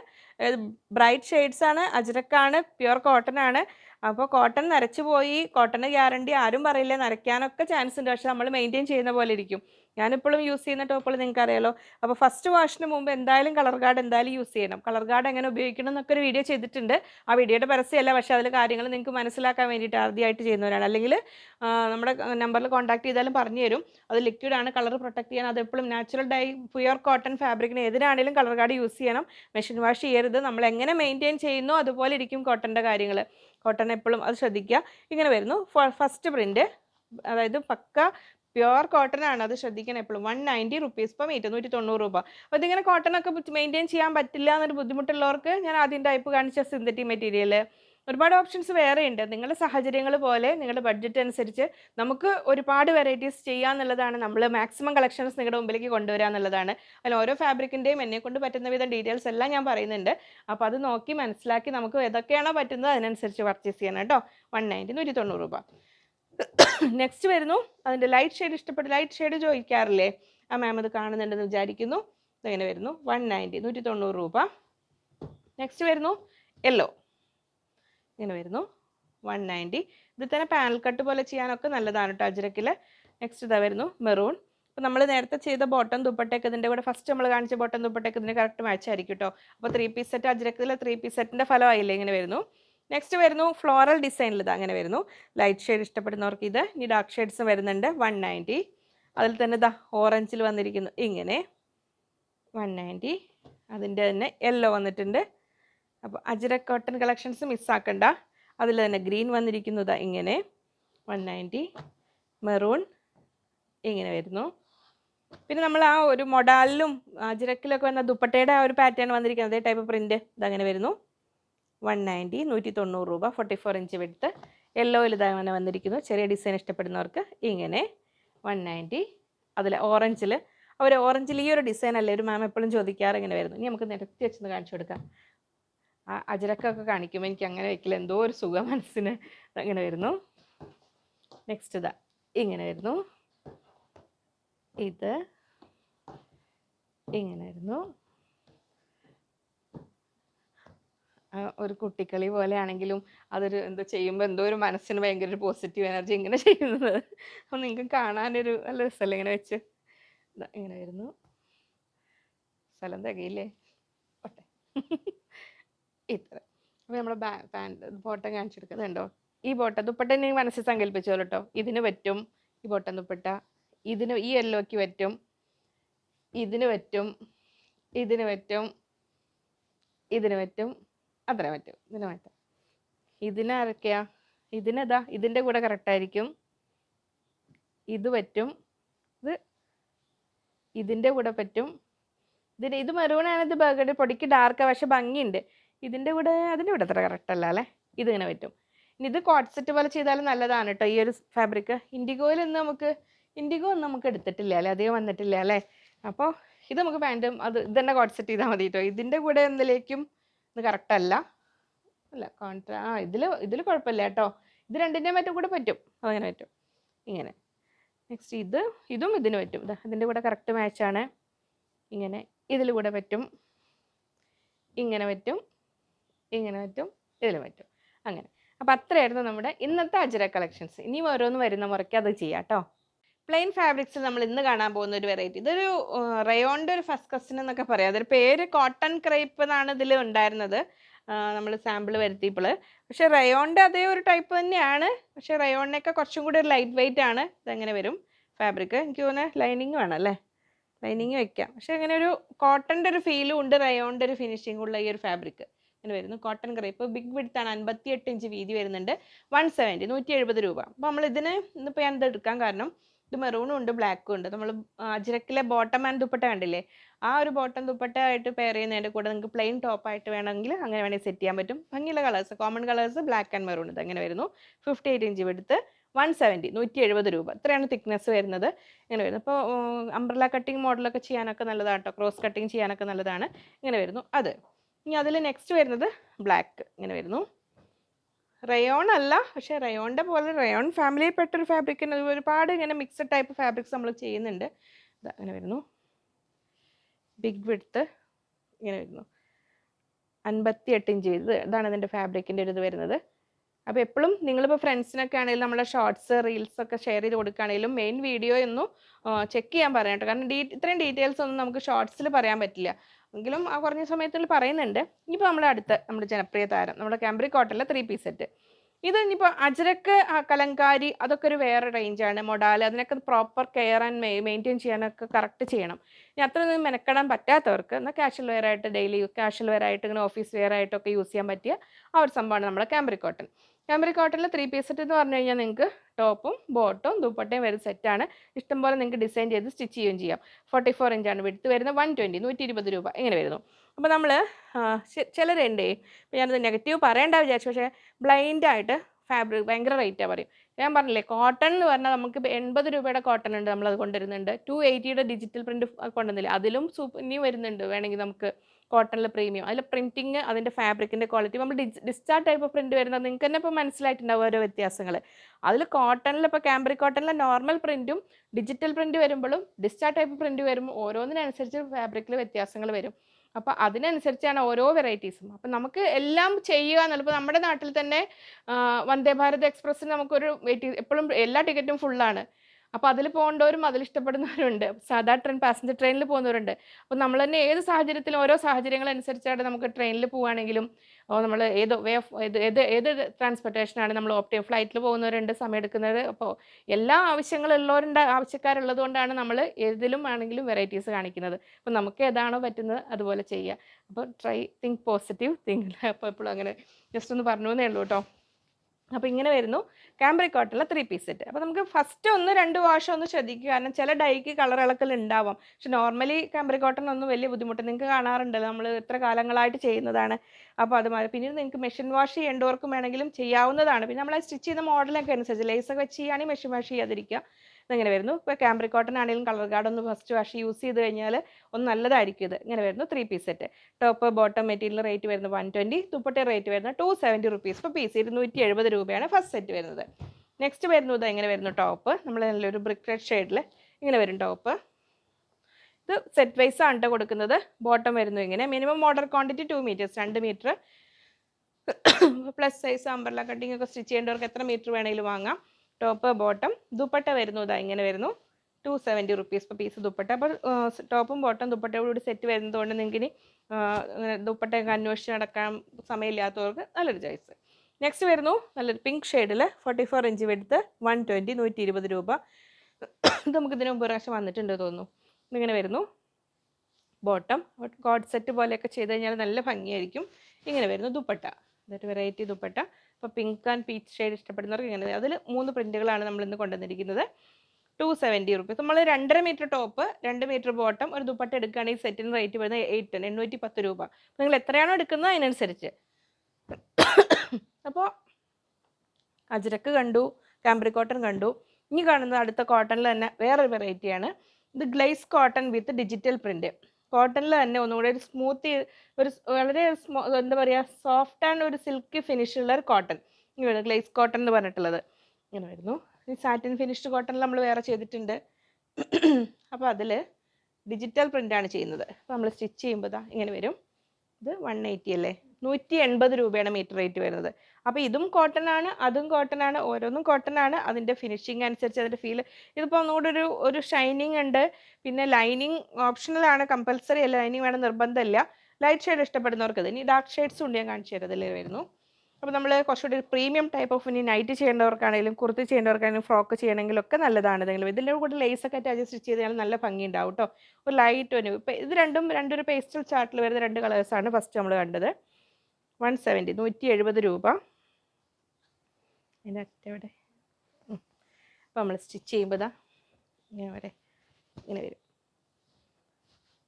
ബ്രൈറ്റ് ഷെയ്ഡ്സ് ആണ് അജ്രക്കാണ് പ്യുവർ കോട്ടൺ ആണ്. അപ്പോൾ കോട്ടൺ നരച്ചു പോയി കോട്ടൺ ഗ്യാരണ്ടി ആരും പറയില്ല നരയ്ക്കാനൊക്കെ ചാൻസ് ഉണ്ട്. പക്ഷെ നമ്മൾ മെയിന്റെയിൻ ചെയ്യുന്ന പോലെ ഇരിക്കും. ഞാനിപ്പോഴും യൂസ് ചെയ്യുന്ന ടോപ്പുകൾ നിങ്ങൾക്ക് അറിയാലോ അപ്പോൾ ഫസ്റ്റ് വാഷിന് മുമ്പ് എന്തായാലും കളർ ഗാർഡ് എന്തായാലും യൂസ് ചെയ്യണം. കളർ ഗാർഡ് എങ്ങനെ ഉപയോഗിക്കണം എന്നൊക്കെ ഒരു വീഡിയോ ചെയ്തിട്ടുണ്ട്. ആ വീഡിയോയുടെ പരസ്യമല്ല പക്ഷേ അതിൽ കാര്യങ്ങൾ നിങ്ങൾക്ക് മനസ്സിലാക്കാൻ വേണ്ടിയിട്ട് ആദ്യമായിട്ട് ചെയ്യുന്നവരാണ്. അല്ലെങ്കിൽ നമ്മുടെ നമ്പറിൽ കോൺടാക്ട് ചെയ്താലും പറഞ്ഞു തരും. അത് ലിക്വിഡ് ആണ് കളർ പ്രൊട്ടക്ട് ചെയ്യാൻ അത് എപ്പോഴും നാച്ചുറൽ ഡൈ പ്യുവർ കോട്ടൺ ഫാബ്രിക്കിന് എതിരാണെങ്കിലും കളർ ഗാർഡ് യൂസ് ചെയ്യണം. മെഷീൻ വാഷ് ചെയ്യരുത്. നമ്മൾ എങ്ങനെ മെയിന്റെയിൻ ചെയ്യുന്നോ അതുപോലെ ഇരിക്കും കോട്ടന്റെ കാര്യങ്ങൾ. കോട്ടൺ എപ്പോഴും അത് ശ്രദ്ധിക്കുക. ഇങ്ങനെ വരുന്നു. ഫസ്റ്റ് പ്രിന്റ് അതായത് പക്ക പ്യുവർ കോട്ടൺ ആണ്. അത് ശ്രദ്ധിക്കണം എപ്പോഴും വൺ നയന്റി റുപ്പീസ് ഇപ്പം മീറ്റർ നൂറ്റി തൊണ്ണൂറ് രൂപ. അപ്പോൾ ഇതിങ്ങനെ കോട്ടൺ ഒക്കെ മെയിന്റെയിൻ ചെയ്യാൻ പറ്റില്ല എന്നൊരു ബുദ്ധിമുട്ടുള്ളവർക്ക് ഞാൻ ആദ്യം ടൈപ്പ് കാണിച്ച സിന്തറ്റിക് മെറ്റീരിയൽ ഒരുപാട് ഓപ്ഷൻസ് വേറെ ഉണ്ട്. നിങ്ങളുടെ സാഹചര്യങ്ങൾ പോലെ നിങ്ങളുടെ ബഡ്ജറ്റ് അനുസരിച്ച് നമുക്ക് ഒരുപാട് വെറൈറ്റീസ് ചെയ്യാന്നുള്ളതാണ് നമ്മൾ മാക്സിമം കളക്ഷൻസ് നിങ്ങളുടെ മുമ്പിലേക്ക് കൊണ്ടുവരിക എന്നുള്ളതാണ്. അതിൽ ഓരോ ഫാബ്രിക്കിന്റെയും എന്നെ കൊണ്ട് പറ്റുന്ന വിധം ഡീറ്റെയിൽസ് എല്ലാം ഞാൻ പറയുന്നുണ്ട്. അപ്പോൾ അത് നോക്കി മനസ്സിലാക്കി നമുക്ക് ഏതൊക്കെയാണോ പറ്റുന്നത് അതിനനുസരിച്ച് പർച്ചേസ് ചെയ്യണം കേട്ടോ. വൺ നയന്റി നൂറ്റി തൊണ്ണൂറ് രൂപ. നെക്സ്റ്റ് വരുന്നു. അതിന്റെ ലൈറ്റ് ഷെയ്ഡ് ഇഷ്ടപ്പെട്ട ലൈറ്റ് ഷെയ്ഡ് ചോദിക്കാറില്ലേ? ആ മാം അത് കാണുന്നുണ്ടെന്ന് വിചാരിക്കുന്നു. ഇങ്ങനെ വരുന്നു. വൺ നയന്റി നൂറ്റി തൊണ്ണൂറ് രൂപ. നെക്സ്റ്റ് വരുന്നു. യെല്ലോ ഇങ്ങനെ വരുന്നു. വൺ നയന്റി ഇത് തന്നെ പാനൽ കട്ട് പോലെ ചെയ്യാനൊക്കെ നല്ലതാണ് കേട്ടോ അജ്രക്കിൽ. നെക്സ്റ്റ് ഇതാ വരുന്നു. മെറൂൺ അപ്പോൾ നമ്മൾ നേരത്തെ ചെയ്ത ബോട്ടം ദുപ്പട്ടയൊക്കെ ഇതിന്റെ കൂടെ ഫസ്റ്റ് നമ്മൾ കാണിച്ച ബോട്ടം ദുപ്പട്ടയൊക്കെ ഇതിന് കറക്റ്റ് മാച്ച് ആയിരിക്കും കേട്ടോ അപ്പോൾ ത്രീ പീസ് സെറ്റ് അജ്രക്കിലെ ത്രീ പീസ് സെറ്റിന്റെ ഫലമായില്ലേ? ഇങ്ങനെ വരുന്നു. നെക്സ്റ്റ് വരുന്നു ഫ്ലോറൽ ഡിസൈനിൽ ഇത് അങ്ങനെ വരുന്നു. ലൈറ്റ് ഷെയ്ഡ് ഇഷ്ടപ്പെടുന്നവർക്ക് ഇത്. ഇനി ഡാർക്ക് ഷെയ്ഡ്സ് വരുന്നുണ്ട്. വൺ നയന്റി അതിൽ തന്നെ ഇതാ ഓറഞ്ചിൽ വന്നിരിക്കുന്നു. ഇങ്ങനെ. വൺ നയന്റി അതിന്റെ തന്നെ യെല്ലോ വന്നിട്ടുണ്ട്. അപ്പോൾ അജിര കോട്ടൺ കളക്ഷൻസ് മിസ്സാക്കണ്ട അതിൽ തന്നെ ഗ്രീൻ വന്നിരിക്കുന്നു. വന്നിരിക്കുന്നതാ ഇങ്ങനെ. വൺ നയന്റി മെറൂൺ ഇങ്ങനെ വരുന്നു. പിന്നെ നമ്മൾ ആ ഒരു മൊഡാലിലും അജിരക്കിലൊക്കെ വന്ന ദുപ്പട്ടയുടെ ആ ഒരു പാറ്റേൺ വന്നിരിക്കുന്നത് അതേ ടൈപ്പ് പ്രിന്റ് ഇതങ്ങനെ വരുന്നു. വൺ നയന്റി നൂറ്റി തൊണ്ണൂറ് രൂപ ഫോർട്ടി ഫോർ ഇഞ്ച് വെടുത്ത് യെല്ലോയിൽ ഇതങ്ങനെ വന്നിരിക്കുന്നു. ചെറിയ ഡിസൈൻ ഇഷ്ടപ്പെടുന്നവർക്ക് ഇങ്ങനെ വൺ നയന്റി അതിൽ ഓറഞ്ചിൽ അവർ ഓറഞ്ചിൽ ഈ ഒരു ഡിസൈൻ അല്ലേ? ഒരു മാം എപ്പോഴും ചോദിക്കാറ് ഇങ്ങനെ വരുന്നു. ഇനി നമുക്ക് നിരത്തി വെച്ചൊന്ന് കാണിച്ചു കൊടുക്കാം. ആ അജരക്കൊക്കെ കാണിക്കുമ്പോൾ എനിക്ക് അങ്ങനെ വെക്കില്ല. എന്തോ ഒരു സുഖ മനസ്സിന് അങ്ങനെ വരുന്നു. നെക്സ്റ്റ് ഇതാ. ഇങ്ങനെ വരുന്നു. ഇത് ഇങ്ങനെ വരുന്നു ആ, ഒരു കുട്ടിക്കളി പോലെ ആണെങ്കിലും അതൊരു എന്തോ ചെയ്യുമ്പോൾ എന്തോ ഒരു മനസ്സിന് ഭയങ്കര ഒരു പോസിറ്റീവ് എനർജി ഇങ്ങനെ ചെയ്യുന്നത്. അപ്പോൾ നിങ്ങൾക്ക് കാണാനൊരു നല്ല രസമല്ലേ ഇങ്ങനെ വെച്ച്. ഇങ്ങനെ വരുന്നു. സ്ഥലം തികയില്ലേ? ഓട്ടെ ഇത്ര. അപ്പം നമ്മുടെ ബാ പാന്റ് ബോട്ടം കാണിച്ചെടുക്കുന്നുണ്ടോ ഈ ബോട്ടം ദുപ്പട്ട നിങ്ങൾ മനസ്സിൽ സങ്കല്പിച്ചോളൂ കേട്ടോ ഇതിന് പറ്റും ഈ ബോട്ടം ദുപ്പട്ട. ഇതിന് ഈ എല്ലോക്ക് പറ്റും. ഇതിന് പറ്റും. ഇതിന് പറ്റും. ഇതിന് പറ്റും. അത്ര പറ്റും. ഇതിന് മാറ്റാം ഇതിന് ആരൊക്കെയാ ഇതിനെതാ? ഇതിന്റെ കൂടെ കറക്റ്റ് ആയിരിക്കും. ഇത് പറ്റും. ഇത് ഇതിന്റെ കൂടെ പറ്റും. ഇതിന് ഇത് മെറൂണാണ് ഇത് ബർഗഡ് പൊടിക്ക് ഡാർക്ക് പക്ഷെ ഭംഗിയുണ്ട്. ഇതിന്റെ കൂടെ അതിന്റെ കൂടെ അത്ര കറക്റ്റ് അല്ല അല്ലേ? ഇതിങ്ങനെ പറ്റും. ഇനി ഇത് കോട്ട്സെറ്റ് പോലെ ചെയ്താലും നല്ലതാണ് കേട്ടോ ഈ ഒരു ഫാബ്രിക് ഇൻഡിഗോയിൽ ഇന്ന് നമുക്ക് ഇൻഡിഗോ ഒന്നും നമുക്ക് എടുത്തിട്ടില്ല അല്ലേ? അധികം വന്നിട്ടില്ല അല്ലേ? അപ്പോൾ ഇത് നമുക്ക് പാന്റും അത് ഇത് തന്നെ കോട്ട്സെറ്റ് ചെയ്താൽ മതി കേട്ടോ. ഇതിന്റെ കൂടെ എന്തിലേക്കും ഇത് കറക്റ്റ് അല്ല. കോൺട്രാ ആ ഇതിൽ ഇതിൽ കുഴപ്പമില്ല കേട്ടോ. ഇത് രണ്ടിന്റെയും മറ്റും കൂടെ പറ്റും. അതങ്ങനെ പറ്റും. ഇങ്ങനെ. നെക്സ്റ്റ് ഇത് ഇതും ഇതിന് പറ്റും. ഇതിന്റെ കൂടെ കറക്റ്റ് മാച്ചാണ് ഇങ്ങനെ. ഇതിൽ കൂടെ പറ്റും. ഇങ്ങനെ പറ്റും. ഇങ്ങനെ പറ്റും. ഇതിൽ പറ്റും. അങ്ങനെ. അപ്പോൾ അത്രയായിരുന്നു നമ്മുടെ ഇന്നത്തെ അജര കളക്ഷൻസ് ഇനിയും ഓരോന്ന് വരുന്ന മുറയ്ക്ക് അത് ചെയ്യാം കേട്ടോ. പ്ലെയിൻ ഫാബ്രിക്സിൽ നമ്മൾ ഇന്ന് കാണാൻ പോകുന്ന ഒരു വെറൈറ്റി. ഇതൊരു റയോണിന്റെ ഒരു ഫസ്റ്റ് കസ്റ്റൻ എന്നൊക്കെ പറയാം. അതൊരു പേര് കോട്ടൺ ക്രേപ്പ് എന്നാണ് ഇതിൽ ഉണ്ടായിരുന്നത്. നമ്മൾ സാമ്പിൾ വരുത്തിയപ്പോൾ പക്ഷേ റയോണിന്റെ അതേ ഒരു ടൈപ്പ് തന്നെയാണ്. പക്ഷേ റയോണിനൊക്കെ കുറച്ചും കൂടി ഒരു ലൈറ്റ് വെയിറ്റ് ആണ്. ഇതെങ്ങനെ വരും? ഫാബ്രിക്. എനിക്ക് തോന്നുന്നത് ലൈനിങ് വേണം അല്ലേ? ലൈനിങ് വെക്കാം. പക്ഷേ ഇങ്ങനെ ഒരു കോട്ടന്റെ ഒരു ഫീലും ഉണ്ട്. റയോണിന്റെ ഒരു ഫിനിഷിംഗ് ഉള്ള ഈ ഒരു ഫാബ്രിക്. ഇങ്ങനെ വരുന്നു. Cotton crepe. ബിഗ് വിഡ്ത്ത് ആണ്. അൻപത്തി എട്ട് ഇഞ്ച് വീതി വരുന്നുണ്ട്. വൺ സെവന്റി നൂറ്റി എഴുപത് രൂപ. അപ്പോൾ നമ്മൾ ഇതിന് ഇന്നിപ്പോൾ ഞാനിത് എടുക്കാൻ കാരണം ഇത് മെറൂണും ഉണ്ട് ബ്ലാക്കും ഉണ്ട്. നമ്മൾ അജ്രക്കിലെ ബോട്ടം ആൻഡ് ദുപ്പട്ട കണ്ടില്ലേ? ആ ഒരു ബോട്ടം ദുപ്പട്ട ആയിട്ട് പെയർ ചെയ്യുന്നതിന്റെ കൂടെ നിങ്ങൾക്ക് പ്ലെയിൻ ടോപ്പ് ആയിട്ട് വേണമെങ്കിൽ അങ്ങനെ വേണമെങ്കിൽ സെറ്റ് ചെയ്യാൻ പറ്റും. ഭംഗിയുള്ള colours common colours black and maroon ഇത് അങ്ങനെ വരുന്നു. ഫിഫ്റ്റി എയ്റ്റ് ഇഞ്ച് എടുത്ത് വൺ സെവന്റി നൂറ്റി എഴുപത് രൂപ. ഇത്രയാണ് തിക്നെസ് വരുന്നത്. ഇങ്ങനെ വരുന്നത് അപ്പോൾ അംബ്രല കട്ടിങ് മോഡലൊക്കെ ചെയ്യാനൊക്കെ നല്ലതാണ് കേട്ടോ ക്രോസ് കട്ടിങ് ചെയ്യാനൊക്കെ നല്ലതാണ്. ഇങ്ങനെ വരുന്നു. അത്. ഇനി അതിൽ നെക്സ്റ്റ് വരുന്നത് ബ്ലാക്ക് ഇങ്ങനെ വരുന്നു. റയോൺ അല്ല പക്ഷേ റയോണിന്റെ പോലെ റയോൺ ഫാമിലിയിൽ ഒരു ഫാബ്രിക്കിന് ഒരുപാട് ഇങ്ങനെ മിക്സഡ് ടൈപ്പ് ഫാബ്രിക്സ് നമ്മൾ ചെയ്യുന്നുണ്ട്. അങ്ങനെ വരുന്നു. ബിഗ് വിഡ്ത്ത് ഇങ്ങനെ വരുന്നു. അൻപത്തി എട്ട് ഇഞ്ച് ഇത് ഇതാണ് ഇതിന്റെ ഫാബ്രിക്കിന്റെ ഒരു ഇത് വരുന്നത്. അപ്പോൾ എപ്പോഴും നിങ്ങളിപ്പോൾ ഫ്രണ്ട്സിനൊക്കെ ആണെങ്കിലും നമ്മളെ ഷോർട്സ് റീൽസ് ഒക്കെ ഷെയർ ചെയ്ത് കൊടുക്കുകയാണെങ്കിലും മെയിൻ വീഡിയോ ഒന്നും ചെക്ക് ചെയ്യാൻ പറയാം കേട്ടോ. കാരണം ഡീ ഇത്രയും ഡീറ്റെയിൽസ് ഒന്നും നമുക്ക് ഷോർട്സിൽ പറയാൻ പറ്റില്ല. എങ്കിലും ആ കുറഞ്ഞ സമയത്തിൽ പറയുന്നുണ്ട്. ഇനിയിപ്പോൾ നമ്മുടെ അടുത്ത നമ്മുടെ ജനപ്രിയ താരം നമ്മുടെ കാംബ്രി കോട്ടണിലെ ത്രീ പീസ് സെറ്റ് ഇത് ഇനിയിപ്പോൾ അജരക്ക് കലങ്കാരി അതൊക്കെ ഒരു വേറെ റേഞ്ചാണ് മൊഡാൽ അതിനൊക്കെ പ്രോപ്പർ കെയർ ആൻഡ് മെയിന്റെയിൻ ചെയ്യാനൊക്കെ കറക്റ്റ് ചെയ്യണം. ഇനി അത്ര ഒന്നും മെനക്കെടാൻ പറ്റാത്തവർക്ക് എന്നാൽ കാഷ്വൽ വെയർ ആയിട്ട് ഡെയിലി കാഷ്വൽ വെയർ ആയിട്ട് ഇങ്ങനെ ഓഫീസ് വെയർ ആയിട്ടൊക്കെ യൂസ് ചെയ്യാൻ പറ്റിയ ആ ഒരു സംഭവമാണ് നമ്മുടെ ക്യാമ്പറി കോട്ടൺ ക്യാമ്പറി കോട്ടണിൽ ത്രീ പീസ് സെറ്റ് എന്ന് പറഞ്ഞു കഴിഞ്ഞാൽ നിങ്ങൾക്ക് ടോപ്പും ബോട്ടും ദുപ്പട്ടയും വരുന്ന സെറ്റാണ് ഇഷ്ടംപോലെ നിങ്ങൾക്ക് ഡിസൈൻ ചെയ്ത് സ്റ്റിച്ച് ചെയ്യുകയും ചെയ്യാം. ഫോർട്ടി ഫോർ ഇഞ്ചാണ് വിടുത്ത് വരുന്നത് വൺ ട്വന്റി നൂറ്റി ഇരുപത് രൂപ ഇങ്ങനെ വരുന്നു. അപ്പോൾ നമ്മൾ ചിലരുണ്ടേ ഇപ്പോൾ ഞാനത് നെഗറ്റീവ് പറയേണ്ട വിചാരിച്ചു പക്ഷേ ബ്ലൈൻഡായിട്ട് ഫാബ്രിക് ഭയങ്കര റേറ്റാണ് പറയും. ഞാൻ പറഞ്ഞില്ലേ കോട്ടൺ എന്ന് പറഞ്ഞാൽ നമുക്ക് എൺപത് രൂപയുടെ കോട്ടൺ ഉണ്ട് നമ്മൾ നമ്മളത് കൊണ്ടുവരുന്നുണ്ട്. ടു എയ്റ്റിയുടെ ഡിജിറ്റൽ പ്രിന്റ് കൊണ്ടുവന്നില്ല അതിലും സൂപ്പർ ഇനി വരുന്നുണ്ട് വേണമെങ്കിൽ നമുക്ക് കോട്ടണിലെ പ്രീമിയം അതിൽ പ്രിന്റിങ് അതിന്റെ ഫാബ്രിക്കിന്റെ ക്വാളിറ്റി നമ്മൾ ഡിസ്ചാർജ് ടൈപ്പ് ഓഫ് പ്രിന്റ് വരുന്നത് നിങ്ങൾക്ക് തന്നെ ഇപ്പോൾ മനസ്സിലായിട്ടുണ്ടാവും ഓരോ വ്യത്യാസങ്ങൾ അതിൽ കോട്ടണിൽ ഇപ്പോൾ ക്യാമ്പറി കോട്ടണിലെ നോർമൽ പ്രിന്റും ഡിജിറ്റൽ പ്രിന്റ് വരുമ്പോഴും ഡിസ്ചാർജ് ടൈപ്പ് പ്രിന്റ് വരുമ്പോൾ ഓരോന്നിനനുസരിച്ച് ഫാബ്രിക്കിൽ വ്യത്യാസങ്ങൾ വരും. അപ്പോൾ അതിനനുസരിച്ചാണ് ഓരോ വെറൈറ്റീസും. അപ്പം നമുക്ക് എല്ലാം ചെയ്യുക എന്നുള്ളത് നമ്മുടെ നാട്ടിൽ തന്നെ വന്ദേ ഭാരത് എക്സ്പ്രസ്സിന് നമുക്കൊരു വെയിറ്റ് എപ്പോഴും എല്ലാ ടിക്കറ്റും ഫുള്ളാണ്. അപ്പോൾ അതിൽ പോകേണ്ടവരും അതിൽ ഇഷ്ടപ്പെടുന്നവരുണ്ട്. സാധാ ട്രെയിൻ പാസഞ്ചർ ട്രെയിനിൽ പോകുന്നവരുണ്ട്. അപ്പോൾ നമ്മൾ തന്നെ ഏത് സാഹചര്യത്തിലും ഓരോ സാഹചര്യങ്ങൾ അനുസരിച്ചാണ് നമുക്ക് ട്രെയിനിൽ പോവുകയാണെങ്കിലും നമ്മൾ ഏത് വേ ഓഫ് ഏത് ഏത് ട്രാൻസ്പോർട്ടേഷനാണ് നമ്മൾ ഓപ്റ്റ് ചെയ്യുക ഫ്ലൈറ്റിൽ പോകുന്നവരുണ്ട് സമയം എടുക്കുന്നത് അപ്പോൾ എല്ലാ ആവശ്യങ്ങളുള്ളവരുണ്ട് ആവശ്യക്കാരുള്ളത് കൊണ്ടാണ് നമ്മൾ ഏതിലും ആണെങ്കിലും വെറൈറ്റീസ് കാണിക്കുന്നത്. അപ്പോൾ നമുക്ക് ഏതാണോ പറ്റുന്നത് അതുപോലെ ചെയ്യുക അപ്പോൾ ട്രൈ തിങ്ക് പോസിറ്റീവ് തിങ്ക് അപ്പോൾ എപ്പോഴും അങ്ങനെ ജസ്റ്റ് ഒന്ന് പറഞ്ഞു എന്നേ ഉള്ളൂ കേട്ടോ അപ്പോൾ ഇങ്ങനെ വരുന്നു. കാംബ്രിക് കോട്ടണിലെ ത്രീ പീസ് സെറ്റ് അപ്പോൾ നമുക്ക് ഫസ്റ്റ് ഒന്ന് രണ്ട് വാഷം ഒന്ന് ശ്രദ്ധിക്കുക. കാരണം ചില ഡൈക്ക് കളർ ഇളക്കൽ ഉണ്ടാവും പക്ഷെ നോർമലി കോട്ടൺ ഒന്നും വലിയ ബുദ്ധിമുട്ട് നിങ്ങൾക്ക് കാണാറുണ്ടല്ലോ. നമ്മൾ ഇത്ര കാലങ്ങളായിട്ട് ചെയ്യുന്നതാണ്. അപ്പോൾ അത് മാറി പിന്നീട് നിങ്ങൾക്ക് മെഷീൻ വാഷ് ചെയ്യേണ്ടവർക്കും വേണമെങ്കിലും ചെയ്യാവുന്നതാണ്. പിന്നെ നമ്മൾ സ്റ്റിച്ച് ചെയ്യുന്ന മോഡലൊക്കെ അനുസരിച്ച്. ലേസൊക്കെ വെച്ച് ചെയ്യുകയാണെങ്കിൽ മെഷീൻ വാഷ് ചെയ്യാതിരിക്കുക. ഇങ്ങനെ വരുന്നു. ഇപ്പോൾ ക്യാമ്പറി കോട്ടൺ ആണെങ്കിലും കളർ ഗാർഡ് ഒന്ന് ഫസ്റ്റ് വാഷ് യൂസ് ചെയ്ത് കഴിഞ്ഞാൽ ഒന്ന് നല്ലതായിരിക്കും ഇത്. ഇങ്ങനെ വരുന്നു three piece set top bottom material rate വരുന്നത് വൺ ട്വന്റി ദുപ്പട്ട റേറ്റ് വരുന്നത് ടു സെവന്റി റുപ്പീസ് ഇപ്പോൾ പീസ് ഇരുന്നൂറ്റി എഴുപത് രൂപയാണ് ഫസ്റ്റ് സെറ്റ് വരുന്നത്. നെക്സ്റ്റ് വരുന്നത് എങ്ങനെ വരുന്നു ടോപ്പ് നമ്മൾ നല്ലൊരു ബ്രിക്ക് റെഡ് ഷെയ്ഡിൽ ഇങ്ങനെ വരും ടോപ്പ് ഇത് സെറ്റ് വൈസ് ആണ് കൊടുക്കുന്നത്. ബോട്ടം വരുന്നു ഇങ്ങനെ. Minimum order quantity two metres രണ്ട് metre plus size umbrella cutting ഒക്കെ സ്റ്റിച്ച് ചെയ്യേണ്ടവർക്ക് എത്ര മീറ്റർ വേണമെങ്കിലും വാങ്ങാം. ടോപ്പ് ബോട്ടം ദുപ്പട്ട വരുന്നു. ഇതാ ഇങ്ങനെ വരുന്നു. ടു സെവന്റി റുപ്പീസ് ഇപ്പോൾ പീസ് ദുപ്പട്ട. അപ്പോൾ ടോപ്പും ബോട്ടം ദുപ്പട്ടയോടുകൂടി സെറ്റ് വരുന്നതുകൊണ്ട് നിങ്ങൾക്ക് ഇനി ഇങ്ങനെ ദുപ്പട്ടയൊക്കെ അന്വേഷിച്ച് നടക്കാൻ സമയമില്ലാത്തവർക്ക് നല്ലൊരു ചോയ്സ് നെക്സ്റ്റ് വരുന്നു. നല്ലൊരു പിങ്ക് ഷെയ്ഡിൽ ഫോർട്ടി ഫോർ ഇഞ്ച് വെടുത്ത് വൺ ട്വന്റി നൂറ്റി ഇരുപത് രൂപ. ഇത് നമുക്ക് ഇതിന് മുമ്പ് പ്രാവശ്യം വന്നിട്ടുണ്ട് തോന്നുന്നു. ഇതിങ്ങനെ വരുന്നു. ബോട്ടം ഗോഡ് സെറ്റ് പോലെയൊക്കെ ചെയ്ത് കഴിഞ്ഞാൽ നല്ല ഭംഗിയായിരിക്കും. ഇങ്ങനെ വരുന്നു ദുപ്പട്ട. ഇതൊരു വെറൈറ്റി ദുപ്പട്ട. അപ്പോൾ പിങ്ക് ആൻഡ് പീച്ച് ഷെയ്ഡ് ഇഷ്ടപ്പെടുന്നവർക്ക് ഇങ്ങനെ അതിൽ മൂന്ന് പ്രിന്റുകളാണ് നമ്മൾ ഇന്ന് കൊണ്ടുവന്നിരിക്കുന്നത്. ടു സെവന്റി റുപ്പീസ് നമ്മൾ രണ്ടര മീറ്റർ ടോപ്പ് രണ്ട് മീറ്റർ ബോട്ടം ഒരു ദുപ്പട്ട എടുക്കുകയാണെങ്കിൽ സെറ്റിന് റേറ്റ് വരുന്നത് എയ്റ്റ് എണ്ണൂറ്റി പത്ത് രൂപ നിങ്ങൾ എത്രയാണോ എടുക്കുന്നത് അതിനനുസരിച്ച്. അപ്പോൾ അജ്രക്ക് കണ്ടു കാംബ്രി കോട്ടൺ കണ്ടു. ഇനി കാണുന്നത് അടുത്ത കോട്ടണിൽ തന്നെ വേറൊരു വെറൈറ്റിയാണ് ഇത് glaze cotton with digital print കോട്ടണിൽ തന്നെ ഒന്നുകൂടെ ഒരു സ്മൂത്ത് ഒരു വളരെ എന്താ പറയുക സോഫ്റ്റ് ആൻഡ് ഒരു സിൽക്കി ഫിനിഷുള്ള ഒരു കോട്ടൺ ഇങ്ങനെ ഗ്ലേസ് കോട്ടൺ എന്ന് പറഞ്ഞിട്ടുള്ളത്. ഇങ്ങനെ വരുന്നു. ഈ സാറ്റിൻ ഫിനിഷ്ഡ് കോട്ടണിൽ നമ്മൾ വേറെ ചെയ്തിട്ടുണ്ട്. അപ്പോൾ അതിൽ ഡിജിറ്റൽ പ്രിന്റാണ് ചെയ്യുന്നത്. അപ്പോൾ നമ്മൾ സ്റ്റിച്ച് ചെയ്യുമ്പോൾ ഇങ്ങനെ വരും. ഇത് വൺ എയ്റ്റി അല്ലേ? നൂറ്റി എൺപത് രൂപയാണ് മീറ്റർ റേറ്റ് വരുന്നത്. അപ്പോൾ ഇതും കോട്ടൺ ആണ് അതും കോട്ടൺ ആണ് ഓരോന്നും കോട്ടൺ ആണ്. അതിന്റെ ഫിനിഷിങ് അനുസരിച്ച് അതിന്റെ ഫീൽ ഇതിപ്പോൾ ഒന്നുകൂടെ ഒരു ഒരു ഷൈനിങ് ഉണ്ട്. പിന്നെ ലൈനിങ് ഓപ്ഷണൽ ആണ് കമ്പൽസറി അല്ല ലൈനിങ് വേണം നിർബന്ധമില്ല. ലൈറ്റ് ഷെയ്ഡ് ഇഷ്ടപ്പെടുന്നവർക്ക് ഇനി ഡാർക്ക് ഷെയ്ഡ്സും ഉണ്ട് ഞാൻ കാണിച്ചു തരാം ഇതിൽ വരുന്നു. അപ്പോൾ നമ്മൾ കുറച്ചുകൂടി പ്രീമിയം ടൈപ്പ് ഓഫ് ഇനി നൈറ്റ് ചെയ്യേണ്ടവർക്കാണെങ്കിലും കുർത്തി ചെയ്യേണ്ടവർക്കാണെങ്കിലും ഫ്രോക്ക് ചെയ്യണമെങ്കിലും ഒക്കെ നല്ലതാണ് ഇതെങ്കിലും. ഇതിന്റെ കൂടെ ലേസ് ഒക്കെ അറ്റാച്ച് സ്റ്റിച്ച് ചെയ്താൽ നല്ല ഭംഗി ഉണ്ടാവും കേട്ടോ. ഒരു ലൈറ്റ് ഒരു ഇപ്പം ഇത് രണ്ടും രണ്ടൊരു പേസ്റ്റൽ ചാർട്ടിൽ വരുന്ന രണ്ട് കളേഴ്സാണ് ഫസ്റ്റ് നമ്മൾ കണ്ടത്. വൺ സെവന്റി നൂറ്റി എഴുപത് രൂപ അതിന്റെ അറ്റവിടെ അപ്പോൾ നമ്മൾ സ്റ്റിച്ച് ചെയ്യുമ്പോൾ ഇങ്ങനെ വരെ ഇങ്ങനെ വരും.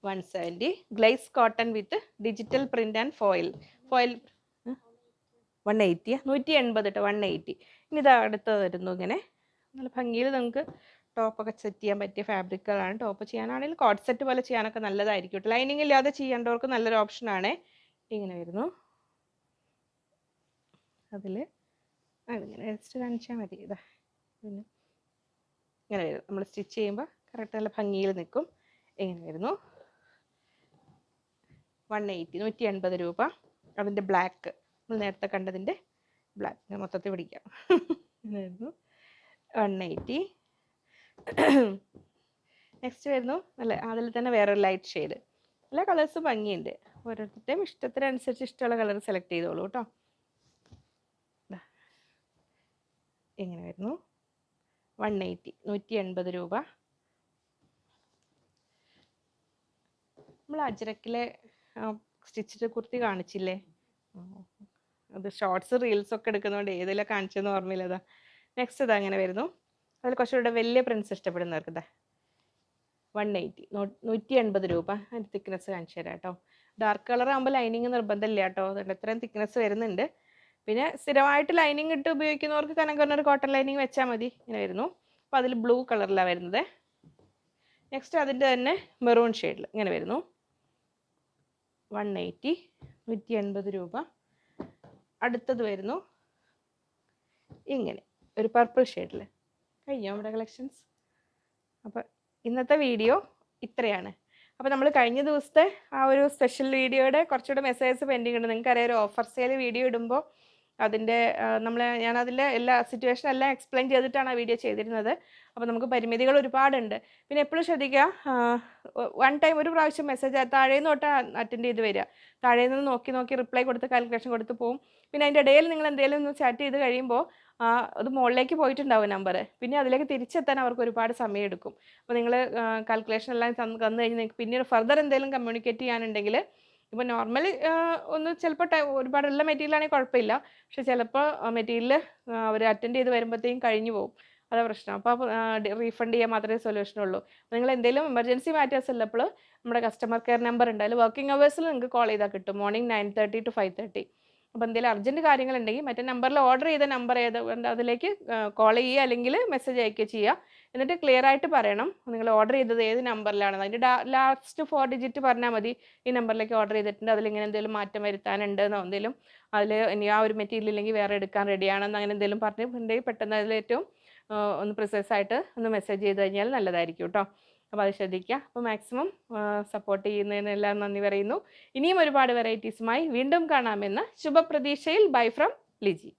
One seventy glaze cotton with digital print and foil. Foil one eighty നൂറ്റി എൺപത് കേട്ടോ വൺ എയ്റ്റി ഇനി ഇത് അടുത്ത് വരുന്നു ഇങ്ങനെ. നല്ല ഭംഗിയിൽ നമുക്ക് ടോപ്പൊക്കെ സെറ്റ് ചെയ്യാൻ പറ്റിയ ഫാബ്രിക്കുകളാണ് ടോപ്പ് ചെയ്യാനാണെങ്കിൽ കോട്ട് സെറ്റ് പോലെ ചെയ്യാനൊക്കെ നല്ലതായിരിക്കും ലൈനിങ് ഇല്ലാതെ ചെയ്യേണ്ടവർക്ക് നല്ലൊരു ഓപ്ഷനാണ് ഇങ്ങനെ വരുന്നു. അതിൽ അതിങ്ങനെ ജസ്റ്റ് കാണിച്ചാൽ മതി. ഇതാ പിന്നെ ഇങ്ങനെ വരും നമ്മൾ സ്റ്റിച്ച് ചെയ്യുമ്പോൾ കറക്റ്റ് നല്ല ഭംഗിയിൽ നിൽക്കും ഇങ്ങനെ വരുന്നു. വൺ എയ്റ്റി നൂറ്റി എൺപത് രൂപ. അതിന്റെ ബ്ലാക്ക് നമ്മൾ നേരത്തെ കണ്ടതിന്റെ ബ്ലാക്ക്. ഞാൻ മൊത്തത്തിൽ പിടിക്കാം. ഇതായിരുന്നു വൺ എയ്റ്റി. നെക്സ്റ്റ് വരുന്നു. അല്ല അതിൽ തന്നെ വേറൊരു ലൈറ്റ് ഷെയ്ഡ് എല്ലാ കളേഴ്സും ഭംഗിയുണ്ട്. ഓരോരുത്തരുടെയും ഇഷ്ടത്തിനനുസരിച്ച് ഇഷ്ടമുള്ള കളർ സെലക്ട് ചെയ്തോളൂ കേട്ടോ. ഇങ്ങനെ വരുന്നു? വൺ എയ്റ്റി നൂറ്റി എൺപത് രൂപ. നമ്മൾ അജ്രക്കിലെ സ്റ്റിച്ചിട്ട് കുർത്തി കാണിച്ചില്ലേ? അത് ഷോർട്സ് റീൽസ് ഒക്കെ എടുക്കുന്നതുകൊണ്ട് ഏതിലാണ് കാണിച്ചെന്ന് ഓർമ്മയില്ല അതാ. നെക്സ്റ്റ് ഇതാ അങ്ങനെ വരുന്നു? അതിൽ കുറച്ചുകൂടെ വലിയ പ്രിൻസ് ഇഷ്ടപ്പെടുന്നവർക്ക് ഇതാ. വൺ എയ്റ്റി നൂറ്റി എൺപത് രൂപ. അതിന്റെ തിക്നെസ് കാണിച്ചു തരാം കേട്ടോ. ഡാർക്ക് കളർ ആകുമ്പോൾ ലൈനിങ് നിർബന്ധമില്ല കേട്ടോ. അതുകൊണ്ട് ഇത്രയും തിക്നെസ് വരുന്നുണ്ട്. പിന്നെ സ്ഥിരമായിട്ട് ലൈനിങ് ഇട്ട് ഉപയോഗിക്കുന്നവർക്ക് കനം കുറഞ്ഞ ഒരു കോട്ടൺ ലൈനിങ് വെച്ചാൽ മതി. ഇങ്ങനെ വരുന്നു. അപ്പോൾ അതിൽ ബ്ലൂ കളറിലാണ് വരുന്നത്. നെക്സ്റ്റ് അതിന്റെ തന്നെ മെറൂൺ ഷെയ്ഡിൽ ഇങ്ങനെ വരുന്നു. വൺ എയ്റ്റി നൂറ്റി എൺപത് രൂപ. അടുത്തത് വരുന്നു. ഇങ്ങനെ ഒരു പർപ്പിൾ ഷെയ്ഡിൽ കഴിഞ്ഞോ നമ്മുടെ കളക്ഷൻസ് അപ്പോൾ ഇന്നത്തെ വീഡിയോ ഇത്രയാണ്. അപ്പോൾ നമ്മൾ കഴിഞ്ഞ ദിവസത്തെ ആ ഒരു സ്പെഷ്യൽ വീഡിയോയുടെ കുറച്ചുകൂടെ മെസ്സേജസ് പെൻഡിങ് ഉണ്ട്. നിങ്ങൾക്കറിയാം ഒരു ഓഫർ സെയിൽ വീഡിയോ ഇടുമ്പോൾ അതിന്റെ നമ്മൾ ഞാൻ അതിലെ എല്ലാ സിറ്റുവേഷൻ എല്ലാം എക്സ്പ്ലെയിൻ ചെയ്തിട്ടാണ് ആ വീഡിയോ ചെയ്തിരുന്നത്. അപ്പോൾ നമുക്ക് പരിമിതികൾ ഒരുപാടുണ്ട്. പിന്നെ എപ്പോഴും ശ്രദ്ധിക്കുക വൺ ടൈം ഒരു പ്രാവശ്യം മെസ്സേജ് താഴെ നിന്ന് തൊട്ട് അറ്റൻഡ് ചെയ്ത് വരിക. താഴെ നിന്ന് നോക്കി നോക്കി റിപ്ലൈ കൊടുത്ത് കാൽക്കുലേഷൻ കൊടുത്ത് പോവും. പിന്നെ അതിന്റെ ഇടയിൽ നിങ്ങൾ എന്തെങ്കിലും ഒന്ന് ചാറ്റ് ചെയ്ത് കഴിയുമ്പോൾ അത് മുകളിലേക്ക് പോയിട്ടുണ്ടാവും നമ്പർ പിന്നെ അതിലേക്ക് തിരിച്ചെത്താൻ അവർക്ക് ഒരുപാട് സമയം എടുക്കും. അപ്പോൾ നിങ്ങൾ കാൽക്കുലേഷൻ എല്ലാം തന്നു കഴിഞ്ഞ് നിങ്ങൾക്ക് പിന്നീട് ഫർദർ എന്തെങ്കിലും കമ്മ്യൂണിക്കേറ്റ് ചെയ്യാനുണ്ടെങ്കിൽ ഇപ്പോൾ നോർമൽ ഒന്ന് ചിലപ്പോൾ ഒരുപാടുള്ള മെറ്റീരിയലാണെങ്കിൽ കുഴപ്പമില്ല. പക്ഷെ ചിലപ്പോൾ മെറ്റീരിയൽ അവർ അറ്റൻഡ് ചെയ്ത് വരുമ്പോഴത്തേക്കും കഴിഞ്ഞു പോകും. അതാ പ്രശ്നം. അപ്പോൾ റീഫണ്ട് ചെയ്യാൻ മാത്രമേ സൊല്യൂഷൻ ഉള്ളൂ. നിങ്ങൾ എന്തെങ്കിലും എമർജൻസി മാറ്റേഴ്സ് ഉള്ളപ്പോൾ നമ്മുടെ കസ്റ്റമർ കെയർ നമ്പർ ഉണ്ട്. അതിൽ വർക്കിംഗ് അവേഴ്സിൽ നിങ്ങൾക്ക് കോൾ ചെയ്താൽ കിട്ടും. Morning nine thirty to five thirty അപ്പോൾ എന്തെങ്കിലും അർജന്റ് കാര്യങ്ങളുണ്ടെങ്കിൽ മറ്റേ നമ്പറിൽ ഓർഡർ ചെയ്ത നമ്പർ ഏത് അതിലേക്ക് കോൾ ചെയ്യുക അല്ലെങ്കിൽ മെസ്സേജ് അയക്കുക ചെയ്യുക. എന്നിട്ട് ക്ലിയർ ആയിട്ട് പറയണം. നിങ്ങൾ ഓർഡർ ചെയ്തത് ഏത് നമ്പറിലാണ് അതിന്റെ ലാസ്റ്റ് ഫോർ ഡിജിറ്റ് പറഞ്ഞാൽ മതി. ഈ നമ്പറിലേക്ക് ഓർഡർ ചെയ്തിട്ടുണ്ട്. അതിൽ ഇങ്ങനെ എന്തെങ്കിലും മാറ്റം വരുത്താനുണ്ടെന്നോ എന്തെങ്കിലും. അതിൽ ഇനി ആ ഒരു മെറ്റീരിയൽ ഇല്ലെങ്കിൽ വേറെ എടുക്കാൻ റെഡിയാണെന്ന് അങ്ങനെ എന്തെങ്കിലും പറഞ്ഞിട്ടുണ്ടെങ്കിൽ പെട്ടെന്ന് അതിൽ ഏറ്റവും ഒന്ന് പ്രിസൈസ് ആയിട്ട് ഒന്ന് മെസ്സേജ് ചെയ്ത് കഴിഞ്ഞാൽ നല്ലതായിരിക്കും കേട്ടോ. അപ്പോൾ അത് ശ്രദ്ധിക്കുക. അപ്പോൾ മാക്സിമം സപ്പോർട്ട് ചെയ്യുന്നതിനെല്ലാം നന്ദി പറയുന്നു. ഇനിയും ഒരുപാട് വെറൈറ്റീസുമായി വീണ്ടും കാണാമെന്ന ശുഭപ്രതീക്ഷയിൽ ബൈ ഫ്രം ലിജി.